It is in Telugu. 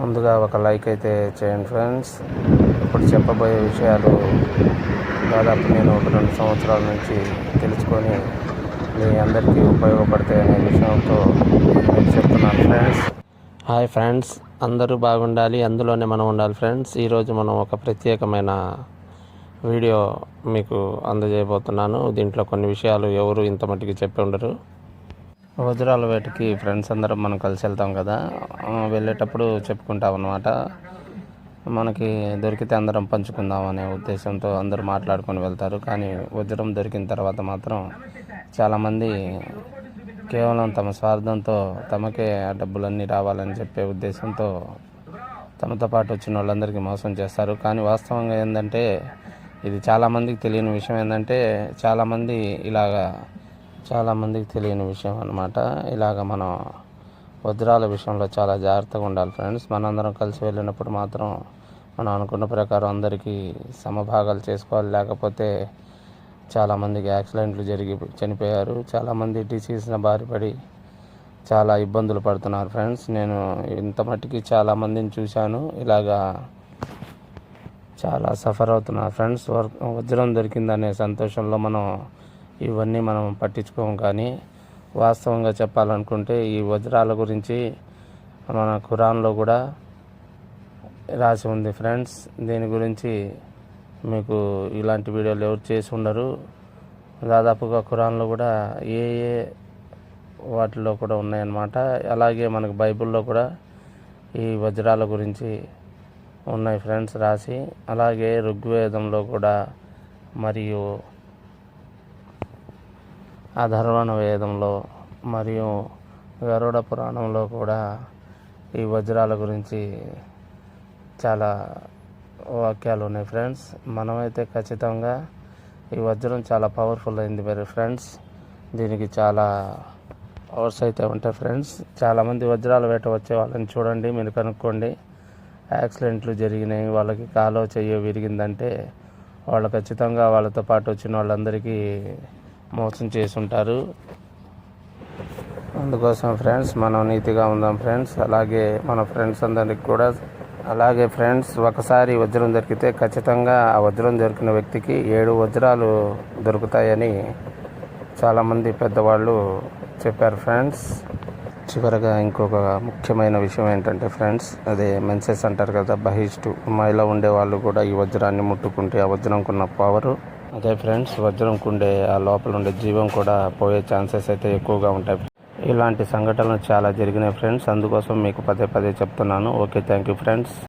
ముందుగా ఒక లైక్ అయితే చేయండి ఫ్రెండ్స్. ఇప్పుడు చెప్పబోయే విషయాలు దాదాపు నేను ఒక రెండు సంవత్సరాల నుంచి తెలుసుకొని మీ అందరికీ ఉపయోగపడతాయనే విషయంతో నేను చెప్తున్నాను ఫ్రెండ్స్. హాయ్ ఫ్రెండ్స్ అందరూ బాగుండాలి అందులోనే మనం ఉండాలి ఫ్రెండ్స్. ఈరోజు మనం ఒక ప్రత్యేకమైన వీడియో మీకు అందజేయబోతున్నాను. దీంట్లో కొన్ని విషయాలు ఎవరు ఇంత మట్టికి చెప్పి ఉండరు. వజ్రాల వేటకి ఫ్రెండ్స్ అందరం మనం కలిసి వెళ్తాం కదా. వెళ్ళేటప్పుడు చెప్పుకుంటాం అన్నమాట. మనకి దొరికితే అందరం పంచుకుందాం అనే ఉద్దేశంతో అందరూ మాట్లాడుకొని వెళ్తారు. కానీ వజ్రం దొరికిన తర్వాత మాత్రం చాలామంది కేవలం తమ స్వార్థంతో తమకే ఆ డబ్బులన్నీ రావాలని చెప్పే ఉద్దేశంతో తమతో పాటు వచ్చిన వాళ్ళందరికీ మోసం చేస్తారు. కానీ వాస్తవంగా ఏంటంటే ఇది చాలామందికి తెలియని విషయం ఏంటంటే చాలామంది ఇలాగా చాలామందికి తెలియని విషయం అన్నమాట. ఇలాగ మనం వజ్రాల విషయంలో చాలా జాగ్రత్తగా ఉండాలి ఫ్రెండ్స్. మనందరం కలిసి వెళ్ళినప్పుడు మాత్రం మనం అనుకున్న ప్రకారం అందరికీ సమభాగాలు చేసుకోవాలి. లేకపోతే చాలామందికి యాక్సిడెంట్లు జరిగి చనిపోయారు. చాలామంది డిసీజ్న బారిపడి చాలా ఇబ్బందులు పడుతున్నారు ఫ్రెండ్స్. నేను ఇంత మట్టికి చాలామందిని చూశాను. ఇలాగా చాలా సఫర్ అవుతున్నారు ఫ్రెండ్స్. వర్- వజ్రం దొరికిందనే సంతోషంలో మనం ఇవన్నీ మనం పట్టించుకోము కానీ వాస్తవంగా చెప్పాలనుకుంటే ఈ వజ్రాల గురించి మన ఖురాన్లో కూడా రాసి ఉంది ఫ్రెండ్స్. దీని గురించి మీకు ఇలాంటి వీడియోలు ఎవరు చేసి ఉండరు. దాదాపుగా ఖురాన్లో కూడా ఏ ఏ వాటిలో కూడా ఉన్నాయన్నమాట. అలాగే మనకు బైబిల్లో కూడా ఈ వజ్రాల గురించి ఉన్నాయి ఫ్రెండ్స్ రాసి. అలాగే ఋగ్వేదంలో కూడా మరియు అధర్వణ వేదంలో మరియు గరుడ పురాణంలో కూడా ఈ వజ్రాల గురించి చాలా వాక్యాలు ఉన్నాయి ఫ్రెండ్స్. మనమైతే ఖచ్చితంగా ఈ వజ్రం చాలా పవర్ఫుల్ అయింది మరి ఫ్రెండ్స్. దీనికి చాలా పవర్స్ అయితే ఉంటాయి ఫ్రెండ్స్. చాలామంది వజ్రాల వేట వచ్చే వాళ్ళని చూడండి మీరు కనుక్కోండి. యాక్సిడెంట్లు జరిగినాయి వాళ్ళకి కాలో చెయ్యో విరిగిందంటే వాళ్ళు ఖచ్చితంగా వాళ్ళతో పాటు వచ్చిన వాళ్ళందరికీ మోసం చేసి ఉంటారు అందుకోసం ఫ్రెండ్స్ మనం నీతిగా ఉందాం ఫ్రెండ్స్. అలాగే మన ఫ్రెండ్స్ అందరికి కూడా అలాగే ఫ్రెండ్స్ ఒకసారి వజ్రం దొరికితే ఖచ్చితంగా ఆ వజ్రం దొరికిన వ్యక్తికి ఏడు వజ్రాలు దొరుకుతాయని చాలామంది పెద్దవాళ్ళు చెప్పారు ఫ్రెండ్స్. చివరగా ఇంకొక ముఖ్యమైన విషయం ఏంటంటే ఫ్రెండ్స్ అదే మెన్సెస్ అంటారు కదా బహిష్టు. అమ్మాయిలో ఉండే వాళ్ళు కూడా ఈ వజ్రాన్ని ముట్టుకుంటే ఆ వజ్రంకున్న పవరు అదే ఫ్రెండ్స్ వజ్రం కుండే ఆ లోపల ఉండే జీవం కూడా పోయే ఛాన్సెస్ అయితే ఎక్కువగా ఉంటాయి. ఇలాంటి సంఘటనలు చాలా జరిగినాయి ఫ్రెండ్స్. అందుకోసం మీకు పదే పదే చెప్తున్నాను. Okay thank you friends.